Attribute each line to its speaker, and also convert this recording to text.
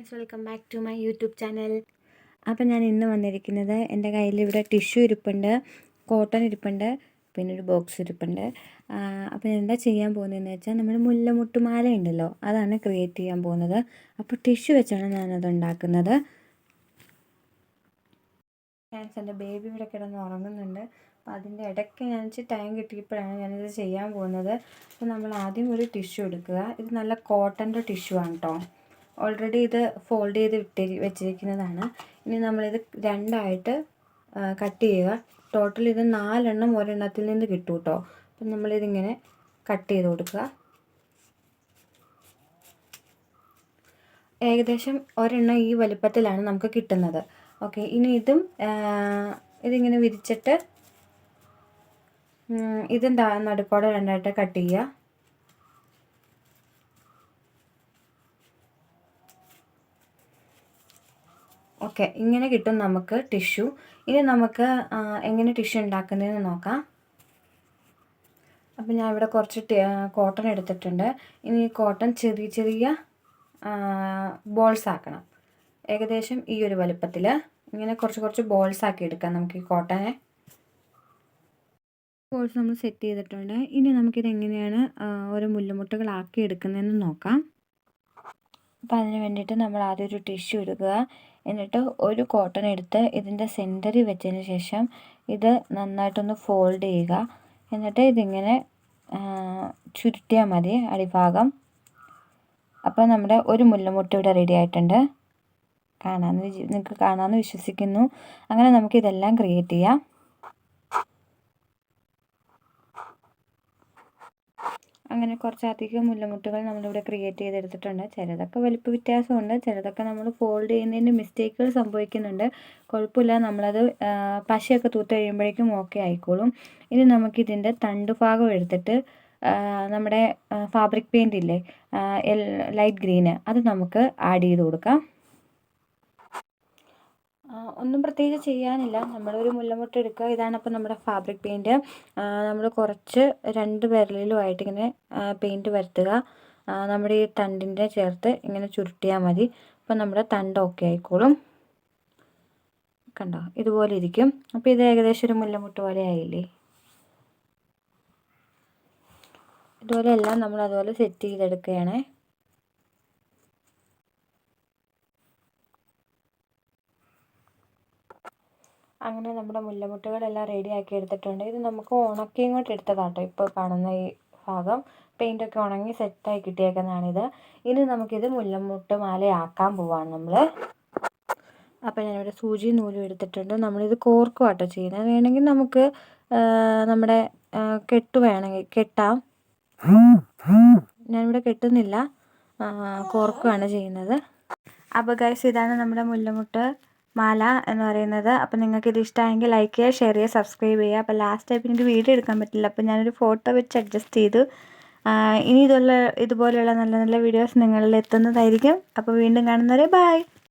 Speaker 1: Friends welcome back to my YouTube channel appam ഞാൻ ഇന്ന് വന്നിരിക്കുന്നത് എന്റെ കയ്യിൽ ഇവിടെ ടിഷ്യൂ ഇരിപ്പുണ്ട് കോട്ടൺ ഇരിപ്പുണ്ട് പിന്നെ ഒരു ബോക്സ് ഇരിപ്പുണ്ട്. അപ്പോൾ എന്താ ചെയ്യാൻ പോകുന്നതെന്ന് വെച്ചാൽ നമ്മൾ മുല്ലമുട്ടുമാല ഉണ്ടല്ലോ അതാണ് ക്രിയേറ്റ് ചെയ്യാൻ പോകുന്നത്. അപ്പോൾ ടിഷ്യൂ വെച്ചാണ് ഞാനത് ഉണ്ടാക്കുന്നത്. ഫ്രണ്ട്സ് എന്റെ ബേബി ഇവിടെ കിടന്ന് ഉറങ്ങുന്നുണ്ട്. അപ്പോൾ അതിന്റെ ഇടയ്ക്ക് ഞാൻ വെച്ച് ടൈം കിട്ടിയപ്പോഴാണ് ഞാനിത് ചെയ്യാൻ പോകുന്നത്. അപ്പോൾ നമ്മൾ ആദ്യം ഒരു ടിഷ്യൂ എടുക്കുക. ഇത് നല്ല കോട്ടന്റെ ടിഷ്യൂ ആണ് കേട്ടോ ഓൾറെഡി ഇത് ഫോൾഡ് ചെയ്ത് വിട്ടി വെച്ചിരിക്കുന്നതാണ്. ഇനി നമ്മളിത് രണ്ടായിട്ട് കട്ട് ചെയ്യുക. ടോട്ടൽ ഇത് നാലെണ്ണം ഒരെണ്ണത്തിൽ നിന്ന് കിട്ടും കേട്ടോ അപ്പം നമ്മളിതിങ്ങനെ കട്ട് ചെയ്ത് കൊടുക്കുക. ഏകദേശം ഒരെണ്ണം ഈ വലുപ്പത്തിലാണ് നമുക്ക് കിട്ടുന്നത്. ഓക്കെ ഇനി ഇതും ഇതിങ്ങനെ വിരിച്ചിട്ട് ഇതും നടുക്കോടെ രണ്ടായിട്ട് കട്ട് ചെയ്യുക. ഓക്കെ ഇങ്ങനെ കിട്ടും നമുക്ക് ടിഷ്യൂ. ഇനി നമുക്ക് എങ്ങനെ ടിഷ്യൂ ഉണ്ടാക്കുന്നതെന്ന് നോക്കാം. അപ്പം ഞാൻ ഇവിടെ കുറച്ച് കോട്ടൺ എടുത്തിട്ടുണ്ട്. ഇനി കോട്ടൺ ചെറിയ ചെറിയ ബോൾസ് ആക്കണം. ഏകദേശം ഈ ഒരു വലുപ്പത്തിൽ ഇങ്ങനെ കുറച്ച് കുറച്ച് ബോൾസ് ആക്കി എടുക്കാം നമുക്ക് ഈ കോട്ടനെ. ബോൾസ് നമ്മൾ സെറ്റ് ചെയ്തിട്ടുണ്ട്. ഇനി നമുക്കിത് എങ്ങനെയാണ് ഓരോ മുല്ലുമുട്ടുകളാക്കി എടുക്കുന്നതെന്ന് നോക്കാം. അപ്പം അതിന് വേണ്ടിയിട്ട് നമ്മൾ ആദ്യം ഒരു ടിഷ്യൂ എടുക്കുക. എന്നിട്ട് ഒരു കോട്ടൺ എടുത്ത് ഇതിന്റെ സെന്ററിൽ വെച്ചതിന് ശേഷം ഇത് നന്നായിട്ടൊന്ന് ഫോൾഡ് ചെയ്യുക. എന്നിട്ട് ഇതിങ്ങനെ ചുരുട്ടിയാൽ മതി അടിഭാഗം. അപ്പോൾ നമ്മുടെ ഒരു മുല്ലമുട്ട് ഇവിടെ റെഡി ആയിട്ടുണ്ട്. കാണാമെന്ന് നിങ്ങൾക്ക് കാണാമെന്ന് വിശ്വസിക്കുന്നു. അങ്ങനെ നമുക്കിതെല്ലാം ക്രിയേറ്റ് ചെയ്യാം. അങ്ങനെ കുറച്ചധികം മുല്ലമുട്ടുകൾ നമ്മളിവിടെ ക്രിയേറ്റ് ചെയ്തെടുത്തിട്ടുണ്ട്. ചിലതൊക്കെ വലിപ്പ വ്യത്യാസമുണ്ട്. ചിലതൊക്കെ നമ്മൾ ഫോൾഡ് ചെയ്യുന്നതിന് മിസ്റ്റേക്കുകൾ സംഭവിക്കുന്നുണ്ട്. കുഴപ്പമില്ല. നമ്മളത് പശയൊക്കെ തൂത്ത് കഴിയുമ്പോഴേക്കും ഓക്കെ ആയിക്കോളും. ഇനി നമുക്കിതിന്റെ തണ്ട് ഭാഗം എടുത്തിട്ട് നമ്മുടെ ഫാബ്രിക് പെയിന്റ് ഇല്ലേ ലൈറ്റ് ഗ്രീന് അത് നമുക്ക് ആഡ് ചെയ്ത് കൊടുക്കാം. ഒന്നും പ്രത്യേകിച്ച് ചെയ്യാനില്ല. നമ്മളൊരു മുല്ലമുട്ട് എടുക്കുക ഇതാണ് അപ്പോൾ നമ്മുടെ ഫാബ്രിക് പെയിന്റ് നമ്മൾ കുറച്ച് രണ്ട് വിരലിലുമായിട്ട് ഇങ്ങനെ പെയിന്റ് വരുത്തുക. നമ്മുടെ ഈ തണ്ടിന്റെ ചേർത്ത് ഇങ്ങനെ ചുരുട്ടിയാൽ മതി. അപ്പോൾ നമ്മുടെ തണ്ട് ഓക്കെ ആയിക്കോളും. കണ്ടോ? ഇതുപോലെ ഇരിക്കും. അപ്പോൾ ഇത് ഏകദേശം ഒരു മുല്ലമുട്ട് പോലെ ആയില്ലേ? ഇതുപോലെ എല്ലാം നമ്മൾ അതുപോലെ സെറ്റ് ചെയ്തെടുക്കുകയാണേ. അങ്ങനെ നമ്മുടെ മുല്ലമുട്ടുകളെല്ലാം റെഡിയാക്കി എടുത്തിട്ടുണ്ട്. ഇത് നമുക്ക് ഉണക്കി ഇങ്ങോട്ട് എടുത്തതാട്ടോ ഇപ്പോൾ കാണുന്ന ഈ ഭാഗം പെയിന്റൊക്കെ ഉണങ്ങി സെറ്റായി കിട്ടിയേക്കുന്നതാണിത്. ഇനി നമുക്കിത് മുല്ലമൊട്ട് മാലയാക്കാൻ പോവാണ് നമ്മൾ അപ്പോൾ ഞാനിവിടെ സൂചി നൂലും എടുത്തിട്ടുണ്ട്. നമ്മളിത് കോർക്കുവാട്ടോ ചെയ്യുന്നത്. വേണമെങ്കിൽ നമുക്ക് നമ്മുടെ കെട്ട് വേണമെങ്കിൽ കെട്ടാം. ഞാനിവിടെ കെട്ടുന്നില്ല. കോർക്കുവാണ് ചെയ്യുന്നത്. അപ്പോൾ ഗൈസ് ഇതാണ് നമ്മുടെ മുല്ലമുട്ട് മാല എന്ന് പറയുന്നത്. അപ്പോൾ നിങ്ങൾക്ക് ഇത് ഇഷ്ടമായെങ്കിൽ ലൈക്ക് ചെയ്യുക ഷെയർ ചെയ്യുക സബ്സ്ക്രൈബ് ചെയ്യുക. അപ്പോൾ ലാസ്റ്റ് ടൈപ്പ് എനിക്ക് വീഡിയോ എടുക്കാൻ പറ്റില്ല. അപ്പോൾ ഞാനൊരു ഫോട്ടോ വെച്ച് അഡ്ജസ്റ്റ് ചെയ്തു. ഇനി ഇതുള്ള ഇതുപോലെയുള്ള നല്ല നല്ല വീഡിയോസ് നിങ്ങളിൽ എത്തുന്നതായിരിക്കും. അപ്പോൾ വീണ്ടും കാണുന്നവരെ ബൈ